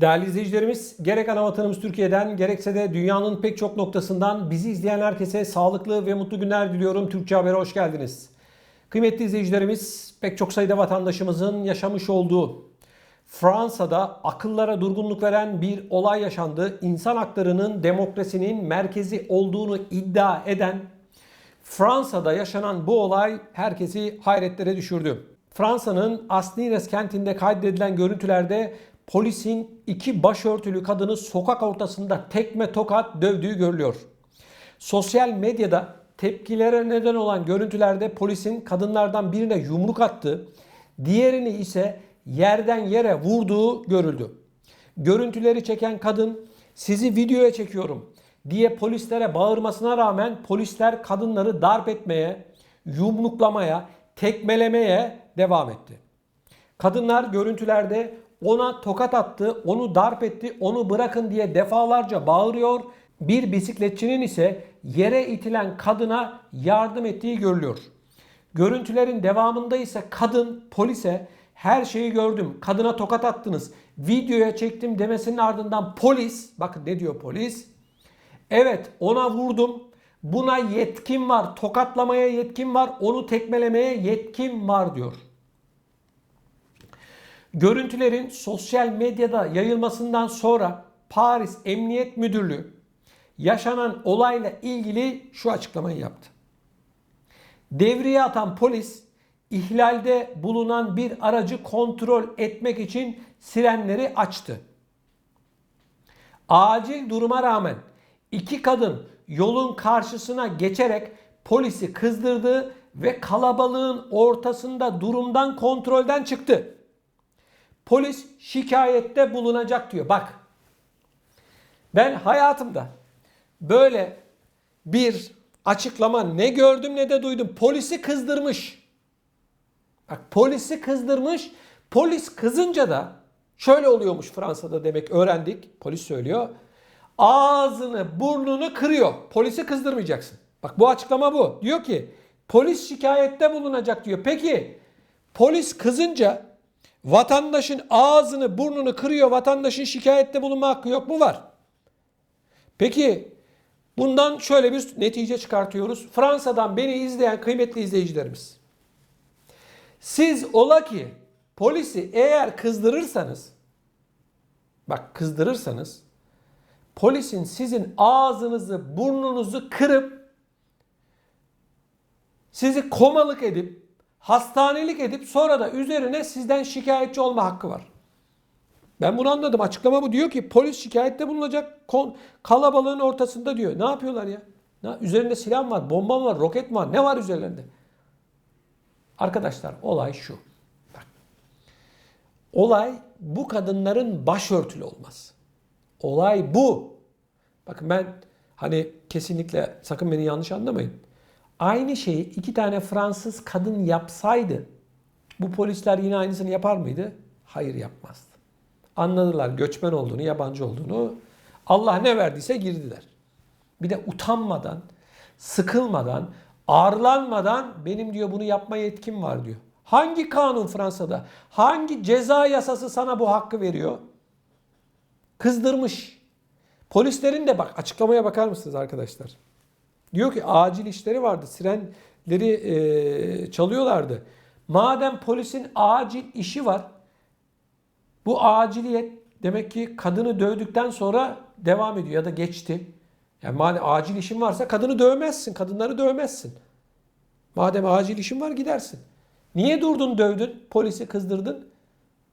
Değerli izleyicilerimiz, gerek ana vatanımız Türkiye'den gerekse de dünyanın pek çok noktasından bizi izleyen herkese sağlıklı ve mutlu günler diliyorum. Türkçe Haber'e hoş geldiniz. Kıymetli izleyicilerimiz, pek çok sayıda vatandaşımızın yaşamış olduğu Fransa'da akıllara durgunluk veren bir olay yaşandı. İnsan haklarının demokrasinin merkezi olduğunu iddia eden Fransa'da yaşanan bu olay herkesi hayretlere düşürdü. Fransa'nın Asnires kentinde kaydedilen görüntülerde polisin iki başörtülü kadını sokak ortasında tekme tokat dövdüğü görülüyor. Sosyal medyada tepkilere neden olan görüntülerde polisin kadınlardan birine yumruk attığı, diğerini ise yerden yere vurduğu görüldü. Görüntüleri çeken kadın sizi videoya çekiyorum diye polislere bağırmasına rağmen polisler kadınları darp etmeye, yumruklamaya, tekmelemeye devam etti. Kadınlar görüntülerde ona tokat attı, onu darp etti, onu bırakın diye defalarca bağırıyor. Bir bisikletçinin ise yere itilen kadına yardım ettiği görülüyor. Görüntülerin devamında ise kadın polise her şeyi gördüm, kadına tokat attınız, videoya çektim demesinin ardından polis, bakın ne diyor polis? Evet ona vurdum, buna yetkim var, tokatlamaya yetkim var, onu tekmelemeye yetkim var diyor. Görüntülerin sosyal medyada yayılmasından sonra Paris Emniyet Müdürlüğü yaşanan olayla ilgili şu açıklamayı yaptı. Devriye atan polis ihlalde bulunan bir aracı kontrol etmek için sirenleri açtı. Acil duruma rağmen iki kadın yolun karşısına geçerek polisi kızdırdı ve kalabalığın ortasında durumdan kontrolden çıktı. Polis şikayette bulunacak diyor. Bak. Ben hayatımda böyle bir açıklama ne gördüm ne de duydum. Polisi kızdırmış. Bak polisi kızdırmış. Polis kızınca da şöyle oluyormuş Fransa'da demek öğrendik. Polis söylüyor. Ağzını burnunu kırıyor. Polisi kızdırmayacaksın. Bak bu açıklama bu. Diyor ki polis şikayette bulunacak diyor. Peki polis kızınca vatandaşın ağzını burnunu kırıyor. Vatandaşın şikayette bulunma hakkı yok mu? Var. Peki bundan şöyle bir netice çıkartıyoruz. Fransa'dan beni izleyen kıymetli izleyicilerimiz. Siz ola ki polisi eğer kızdırırsanız bak kızdırırsanız polisin sizin ağzınızı burnunuzu kırıp sizi komalık edip hastanelik edip sonra da üzerine sizden şikayetçi olma hakkı var. Ben bunu anladım. Açıklama bu. Diyor ki polis şikayette bulunacak kon, kalabalığın ortasında diyor. Ne yapıyorlar ya? Ne, üzerinde silah var, bomba var, roket var. Ne var üzerlerinde? Arkadaşlar olay şu. Bak. Olay bu kadınların başörtülü olması. Olay bu. Bakın ben hani kesinlikle sakın beni yanlış anlamayın. Aynı şeyi iki tane Fransız kadın yapsaydı bu polisler yine aynısını yapar mıydı? Hayır yapmazdı. Anladılar göçmen olduğunu, yabancı olduğunu. Allah ne verdiyse girdiler. Bir de utanmadan, sıkılmadan, ağırlanmadan benim diyor bunu yapma yetkim var diyor. Hangi kanun Fransa'da? Hangi ceza yasası sana bu hakkı veriyor? Kızdırmış. Polislerin de bak açıklamaya bakar mısınız arkadaşlar? Diyor ki acil işleri vardı. Sirenleri e, çalıyorlardı. Madem polisin acil işi var. Bu aciliyet demek ki kadını dövdükten sonra devam ediyor ya da geçti. Yani madem acil işin varsa kadını dövmezsin. Kadınları dövmezsin. Madem acil işin var gidersin. Niye durdun dövdün? Polisi kızdırdın.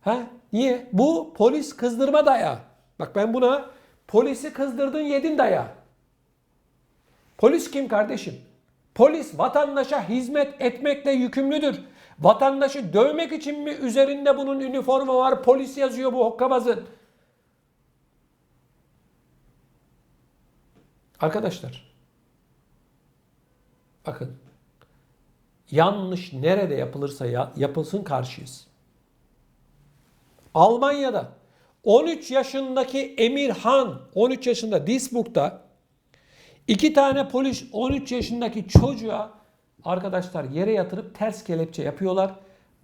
Ha? Niye? Bu polis kızdırma dayağı. Bak ben buna polisi kızdırdın yedin dayağı. Polis kim kardeşim? Polis vatandaşa hizmet etmekle yükümlüdür. Vatandaşı dövmek için mi üzerinde bunun üniforma var, polis yazıyor bu hokkabazın? Arkadaşlar, bakın yanlış nerede yapılırsa ya, yapılsın karşıyız. Almanya'da 13 yaşındaki Emirhan, 13 yaşında Duisburg'da iki tane polis 13 yaşındaki çocuğa arkadaşlar yere yatırıp ters kelepçe yapıyorlar.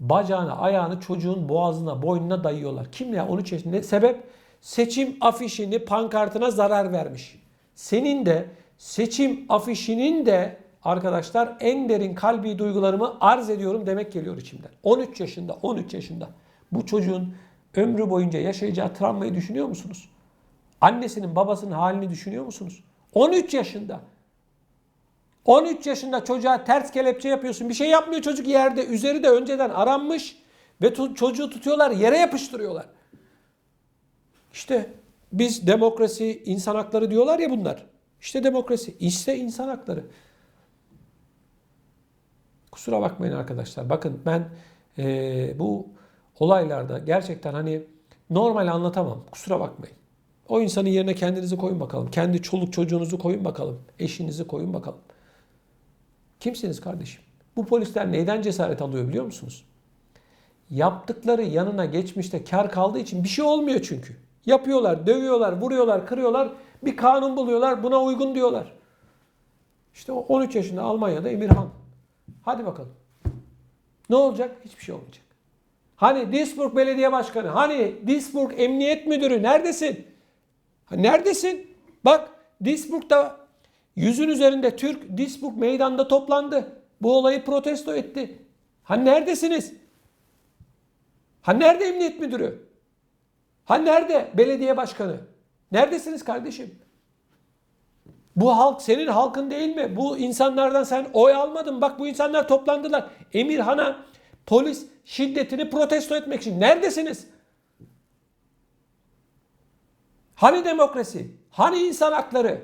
Bacağını, ayağını çocuğun boğazına, boynuna dayıyorlar. Kim ya 13 yaşında? Sebep? seçim afişini pankartına zarar vermiş. Senin de seçim afişinin de arkadaşlar en derin kalbi duygularımı arz ediyorum demek geliyor içimden. 13 yaşında, 13 yaşında. Bu çocuğun ömrü boyunca yaşayacağı travmayı düşünüyor musunuz? Annesinin babasının halini düşünüyor musunuz? 13 yaşında. 13 yaşında çocuğa ters kelepçe yapıyorsun. Bir şey yapmıyor çocuk yerde. Üzeri de önceden aranmış ve çocuğu tutuyorlar, yere yapıştırıyorlar. İşte biz demokrasi, insan hakları diyorlar ya bunlar. İşte demokrasi, işte insan hakları. Kusura bakmayın arkadaşlar. Bakın ben eee, bu olaylarda gerçekten hani normal anlatamam. Kusura bakmayın. O insanın yerine kendinizi koyun bakalım. Kendi çoluk çocuğunuzu koyun bakalım. Eşinizi koyun bakalım. Kimsiniz kardeşim? Bu polisler neyden cesaret alıyor biliyor musunuz? Yaptıkları yanına geçmişte kar kaldığı için bir şey olmuyor çünkü. Yapıyorlar, dövüyorlar, vuruyorlar, kırıyorlar. Bir kanun buluyorlar, buna uygun diyorlar. İşte o 13 yaşında Almanya'da Emirhan. Hadi bakalım. Ne olacak? Hiçbir şey olmayacak. Hani Duisburg Belediye Başkanı, hani Duisburg Emniyet Müdürü neredesin? Neredesin? Bak Duisburg'da yüzün üzerinde Türk Duisburg meydanda toplandı. Bu olayı protesto etti. Ha neredesiniz? Ha nerede emniyet müdürü? Ha nerede belediye başkanı? Neredesiniz kardeşim? Bu halk senin halkın değil mi? Bu insanlardan sen oy almadın. Bak bu insanlar toplandılar. Emirhan'a polis şiddetini protesto etmek için. Neredesiniz? Hani demokrasi? Hani insan hakları?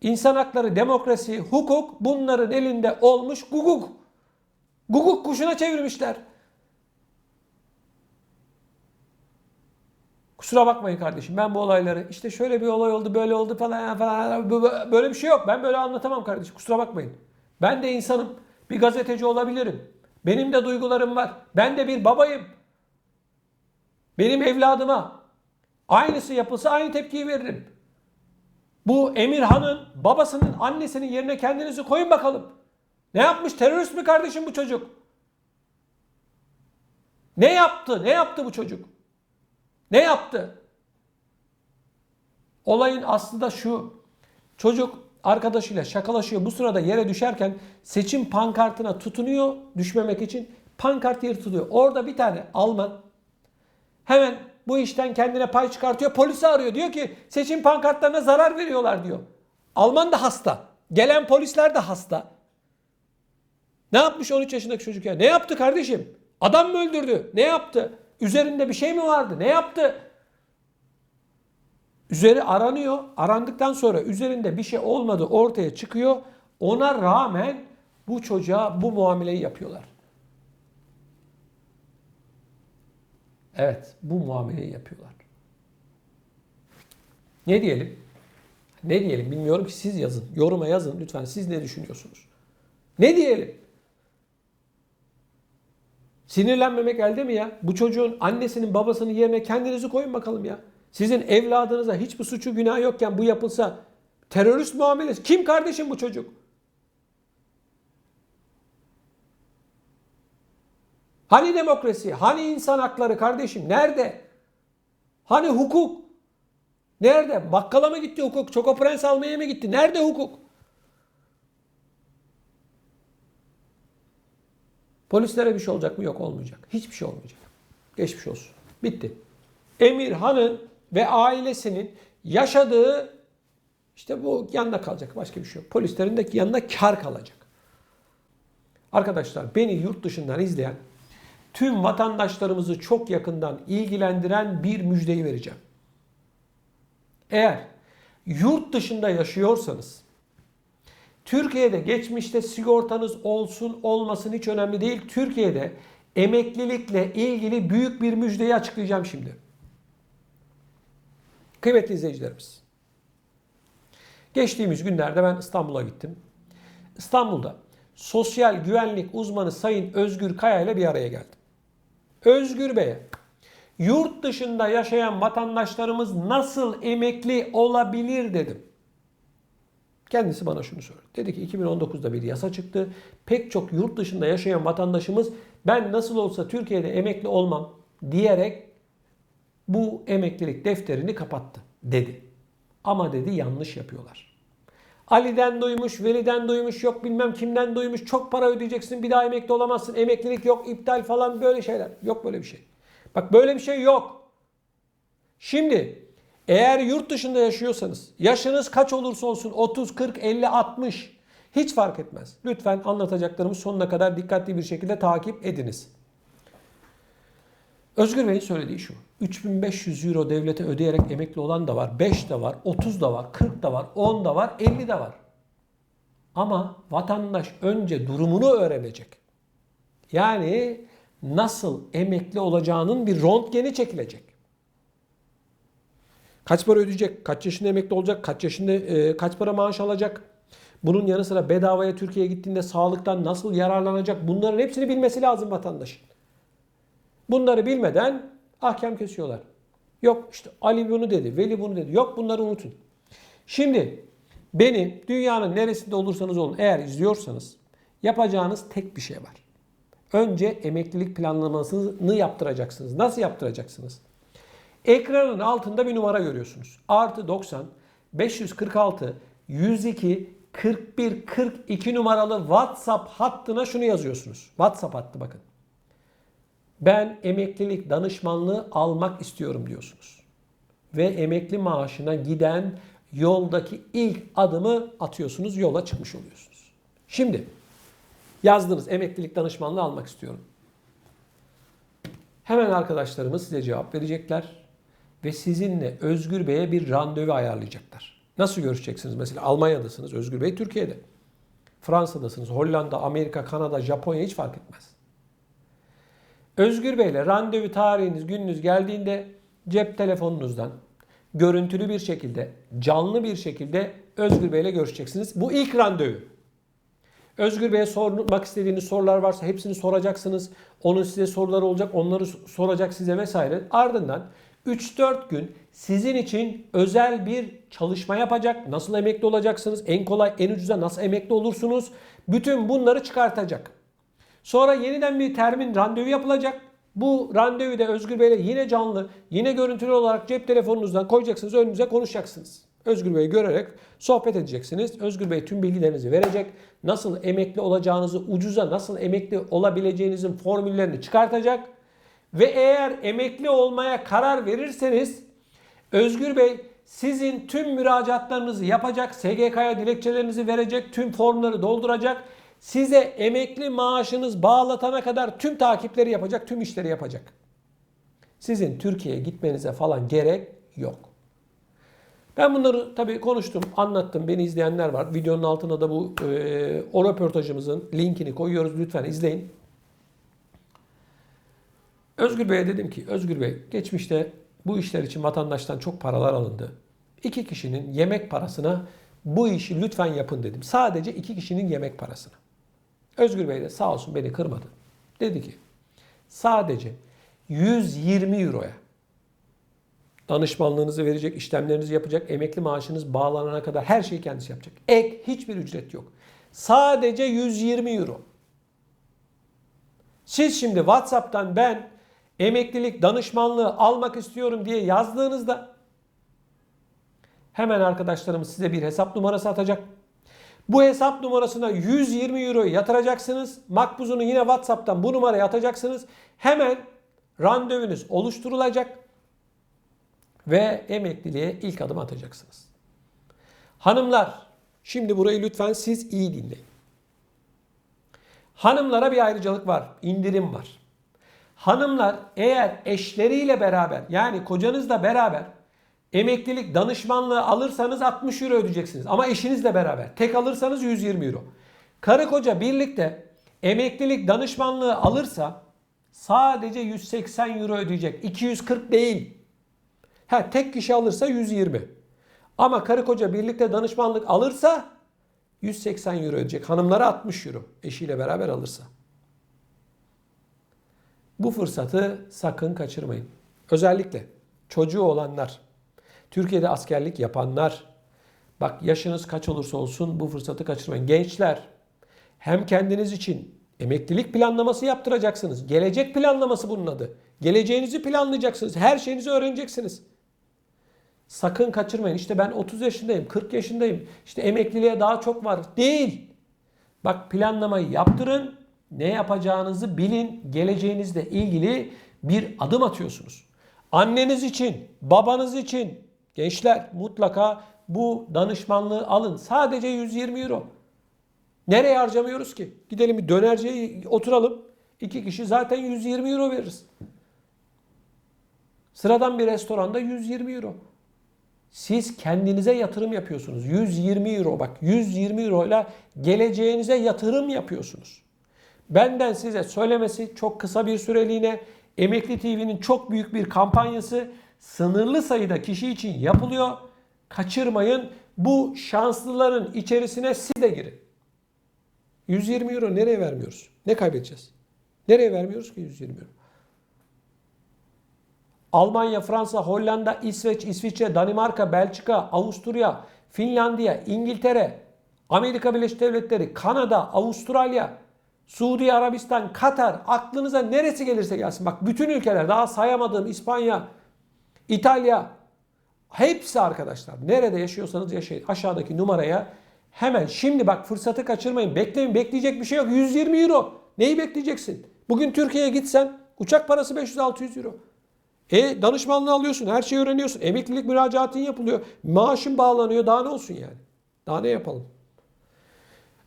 İnsan hakları, demokrasi, hukuk bunların elinde olmuş guguk. Guguk kuşuna çevirmişler. Kusura bakmayın kardeşim ben bu olayları işte şöyle bir olay oldu böyle oldu falan falan böyle bir şey yok. Ben böyle anlatamam kardeşim kusura bakmayın. Ben de insanım. Bir gazeteci olabilirim. Benim de duygularım var. Ben de bir babayım. Benim evladıma aynısı yapılsa aynı tepkiyi veririm. Bu Emirhan'ın babasının annesinin yerine kendinizi koyun bakalım. Ne yapmış? Terörist mi kardeşim bu çocuk? Ne yaptı? Ne yaptı bu çocuk? Ne yaptı? Olayın aslı da şu. Çocuk arkadaşıyla şakalaşıyor. Bu sırada yere düşerken seçim pankartına tutunuyor düşmemek için. Pankart yırtılıyor. Orada bir tane Alman hemen bu işten kendine pay çıkartıyor. Polisi arıyor. Diyor ki seçim pankartlarına zarar veriyorlar diyor. Alman da hasta. Gelen polisler de hasta. Ne yapmış 13 yaşındaki çocuk ya? Ne yaptı kardeşim? Adam mı öldürdü? Ne yaptı? Üzerinde bir şey mi vardı? Ne yaptı? Üzeri aranıyor. Arandıktan sonra üzerinde bir şey olmadı ortaya çıkıyor. Ona rağmen bu çocuğa bu muameleyi yapıyorlar. Evet, bu muameleyi yapıyorlar. Ne diyelim? Ne diyelim bilmiyorum ki siz yazın. Yoruma yazın lütfen. Siz ne düşünüyorsunuz? Ne diyelim? Sinirlenmemek elde mi ya? Bu çocuğun annesinin babasının yerine kendinizi koyun bakalım ya. Sizin evladınıza hiçbir suçu günah yokken bu yapılsa terörist muamelesi. Kim kardeşim bu çocuk? Hani demokrasi? Hani insan hakları kardeşim? Nerede? Hani hukuk? Nerede? Bakkala mı gitti hukuk? Çoko Prens almaya mı gitti? Nerede hukuk? Polislere bir şey olacak mı? Yok olmayacak. Hiçbir şey olmayacak. Geçmiş olsun. Bitti. Emirhan'ın ve ailesinin yaşadığı işte bu yanında kalacak. Başka bir şey yok. Polislerin de yanında kar kalacak. Arkadaşlar beni yurt dışından izleyen tüm vatandaşlarımızı çok yakından ilgilendiren bir müjdeyi vereceğim. Eğer yurt dışında yaşıyorsanız Türkiye'de geçmişte sigortanız olsun olmasın hiç önemli değil. Türkiye'de emeklilikle ilgili büyük bir müjdeyi açıklayacağım şimdi. Kıymetli izleyicilerimiz. Geçtiğimiz günlerde ben İstanbul'a gittim. İstanbul'da sosyal güvenlik uzmanı Sayın Özgür Kaya ile bir araya geldim. Özgür Bey'e yurt dışında yaşayan vatandaşlarımız nasıl emekli olabilir dedim. Kendisi bana şunu söyledi. Dedi ki 2019'da bir yasa çıktı. Pek çok yurt dışında yaşayan vatandaşımız ben nasıl olsa Türkiye'de emekli olmam diyerek bu emeklilik defterini kapattı dedi. Ama dedi yanlış yapıyorlar. Ali'den duymuş, Veli'den duymuş, yok bilmem kimden duymuş. Çok para ödeyeceksin, bir daha emekli olamazsın. Emeklilik yok, iptal falan böyle şeyler. Yok böyle bir şey. Bak böyle bir şey yok. Şimdi eğer yurt dışında yaşıyorsanız, yaşınız kaç olursa olsun 30, 40, 50, 60 hiç fark etmez. Lütfen anlatacaklarımı sonuna kadar dikkatli bir şekilde takip ediniz. Özgür Bey'in söylediği şu. 3500 euro devlete ödeyerek emekli olan da var. 5 de var, 30 da var, 40 da var, 10 da var, 50 de var. Ama vatandaş önce durumunu öğrenecek. Yani nasıl emekli olacağının bir röntgeni çekilecek. Kaç para ödeyecek? Kaç yaşında emekli olacak? Kaç yaşında e, kaç para maaş alacak? Bunun yanı sıra bedavaya Türkiye'ye gittiğinde sağlıktan nasıl yararlanacak? Bunların hepsini bilmesi lazım vatandaşın. Bunları bilmeden ahkam kesiyorlar. Yok işte Ali bunu dedi, Veli bunu dedi. Yok bunları unutun. Şimdi beni dünyanın neresinde olursanız olun eğer izliyorsanız yapacağınız tek bir şey var. Önce emeklilik planlamasını yaptıracaksınız. Nasıl yaptıracaksınız? Ekranın altında bir numara görüyorsunuz. Artı 90 546 102 41 42 numaralı WhatsApp hattına şunu yazıyorsunuz. WhatsApp hattı bakın. Ben emeklilik danışmanlığı almak istiyorum diyorsunuz. Ve emekli maaşına giden yoldaki ilk adımı atıyorsunuz, yola çıkmış oluyorsunuz. Şimdi yazdınız emeklilik danışmanlığı almak istiyorum. Hemen arkadaşlarımız size cevap verecekler ve sizinle Özgür Bey'e bir randevu ayarlayacaklar. Nasıl görüşeceksiniz? Mesela Almanya'dasınız, Özgür Bey Türkiye'de. Fransa'dasınız, Hollanda, Amerika, Kanada, Japonya hiç fark etmez. Özgür Bey'le randevu tarihiniz, gününüz geldiğinde cep telefonunuzdan görüntülü bir şekilde, canlı bir şekilde Özgür Bey'le görüşeceksiniz. Bu ilk randevu. Özgür Bey'e sormak istediğiniz sorular varsa hepsini soracaksınız. Onun size soruları olacak, onları soracak size vesaire. Ardından 3-4 gün sizin için özel bir çalışma yapacak. Nasıl emekli olacaksınız? En kolay, en ucuza nasıl emekli olursunuz? Bütün bunları çıkartacak. Sonra yeniden bir termin randevu yapılacak. Bu randevu da Özgür Bey'le yine canlı, yine görüntülü olarak cep telefonunuzdan koyacaksınız, önünüze konuşacaksınız. Özgür Bey'i görerek sohbet edeceksiniz. Özgür Bey tüm bilgilerinizi verecek. Nasıl emekli olacağınızı, ucuza nasıl emekli olabileceğinizin formüllerini çıkartacak. Ve eğer emekli olmaya karar verirseniz Özgür Bey sizin tüm müracaatlarınızı yapacak, SGK'ya dilekçelerinizi verecek, tüm formları dolduracak. Size emekli maaşınız bağlatana kadar tüm takipleri yapacak, tüm işleri yapacak. Sizin Türkiye'ye gitmenize falan gerek yok. Ben bunları tabii konuştum, anlattım. Beni izleyenler var. Videonun altına da bu e, o röportajımızın linkini koyuyoruz. Lütfen izleyin. Özgür Bey'e dedim ki, Özgür Bey geçmişte bu işler için vatandaştan çok paralar alındı. İki kişinin yemek parasına bu işi lütfen yapın dedim. Sadece iki kişinin yemek parasına. Özgür Bey de sağ olsun beni kırmadı. Dedi ki sadece 120 euroya danışmanlığınızı verecek, işlemlerinizi yapacak, emekli maaşınız bağlanana kadar her şeyi kendisi yapacak. Ek hiçbir ücret yok. Sadece 120 euro. Siz şimdi WhatsApp'tan ben emeklilik danışmanlığı almak istiyorum diye yazdığınızda hemen arkadaşlarımız size bir hesap numarası atacak. Bu hesap numarasına 120 euro yatıracaksınız. Makbuzunu yine WhatsApp'tan bu numaraya atacaksınız. Hemen randevunuz oluşturulacak ve emekliliğe ilk adım atacaksınız. Hanımlar, şimdi burayı lütfen siz iyi dinleyin. Hanımlara bir ayrıcalık var, indirim var. Hanımlar eğer eşleriyle beraber yani kocanızla beraber emeklilik danışmanlığı alırsanız 60 euro ödeyeceksiniz. Ama eşinizle beraber tek alırsanız 120 euro. Karı koca birlikte emeklilik danışmanlığı alırsa sadece 180 euro ödeyecek. 240 değil. Ha tek kişi alırsa 120. Ama karı koca birlikte danışmanlık alırsa 180 euro ödeyecek. Hanımlara 60 euro eşiyle beraber alırsa. Bu fırsatı sakın kaçırmayın. Özellikle çocuğu olanlar, Türkiye'de askerlik yapanlar, bak yaşınız kaç olursa olsun bu fırsatı kaçırmayın. Gençler hem kendiniz için Emeklilik planlaması yaptıracaksınız. Gelecek planlaması bunun adı. Geleceğinizi planlayacaksınız. Her şeyinizi öğreneceksiniz. Sakın kaçırmayın. İşte ben 30 yaşındayım, 40 yaşındayım. İşte emekliliğe daha çok var. Değil. Bak planlamayı yaptırın. Ne yapacağınızı bilin. Geleceğinizle ilgili bir adım atıyorsunuz. Anneniz için, babanız için gençler mutlaka bu danışmanlığı alın. Sadece 120 euro. Nereye harcamıyoruz ki? Gidelim bir dönerciye oturalım. İki kişi zaten 120 euro veririz. Sıradan bir restoranda 120 euro. Siz kendinize yatırım yapıyorsunuz. 120 euro bak 120 euro ile geleceğinize yatırım yapıyorsunuz. Benden size söylemesi çok kısa bir süreliğine Emekli TV'nin çok büyük bir kampanyası sınırlı sayıda kişi için yapılıyor. Kaçırmayın. Bu şanslıların içerisine siz de girin. 120 euro nereye vermiyoruz? Ne kaybedeceğiz? Nereye vermiyoruz ki 120 euro? Almanya, Fransa, Hollanda, İsveç, İsviçre, Danimarka, Belçika, Avusturya, Finlandiya, İngiltere, Amerika Birleşik Devletleri, Kanada, Avustralya, Suudi Arabistan, Katar aklınıza neresi gelirse gelsin. Bak bütün ülkeler daha sayamadığım İspanya, İtalya hepsi arkadaşlar. Nerede yaşıyorsanız yaşayın. Aşağıdaki numaraya hemen şimdi bak fırsatı kaçırmayın. Bekleyin bekleyecek bir şey yok. 120 euro. Neyi bekleyeceksin? Bugün Türkiye'ye gitsen uçak parası 500-600 euro. E danışmanlığı alıyorsun, her şeyi öğreniyorsun. Emeklilik müracaatın yapılıyor. Maaşın bağlanıyor. Daha ne olsun yani? Daha ne yapalım?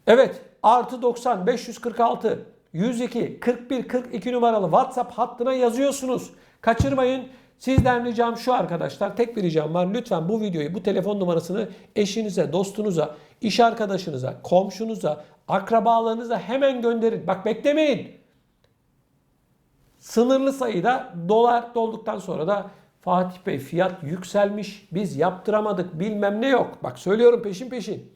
Evet, artı 90 546 102 41 42 numaralı WhatsApp hattına yazıyorsunuz. Kaçırmayın. Sizden ricam şu arkadaşlar. Tek bir ricam var. Lütfen bu videoyu, bu telefon numarasını eşinize, dostunuza, iş arkadaşınıza, komşunuza, akrabalarınıza hemen gönderin. Bak beklemeyin. Sınırlı sayıda dolar dolduktan sonra da Fatih Bey fiyat yükselmiş. Biz yaptıramadık bilmem ne yok. Bak söylüyorum peşin peşin.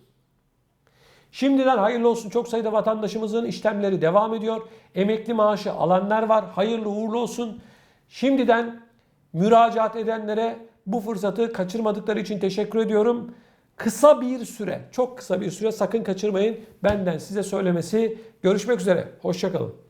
Şimdiden hayırlı olsun. Çok sayıda vatandaşımızın işlemleri devam ediyor. Emekli maaşı alanlar var. Hayırlı uğurlu olsun. Şimdiden müracaat edenlere bu fırsatı kaçırmadıkları için teşekkür ediyorum. Kısa bir süre, çok kısa bir süre sakın kaçırmayın. Benden size söylemesi. Görüşmek üzere. Hoşçakalın.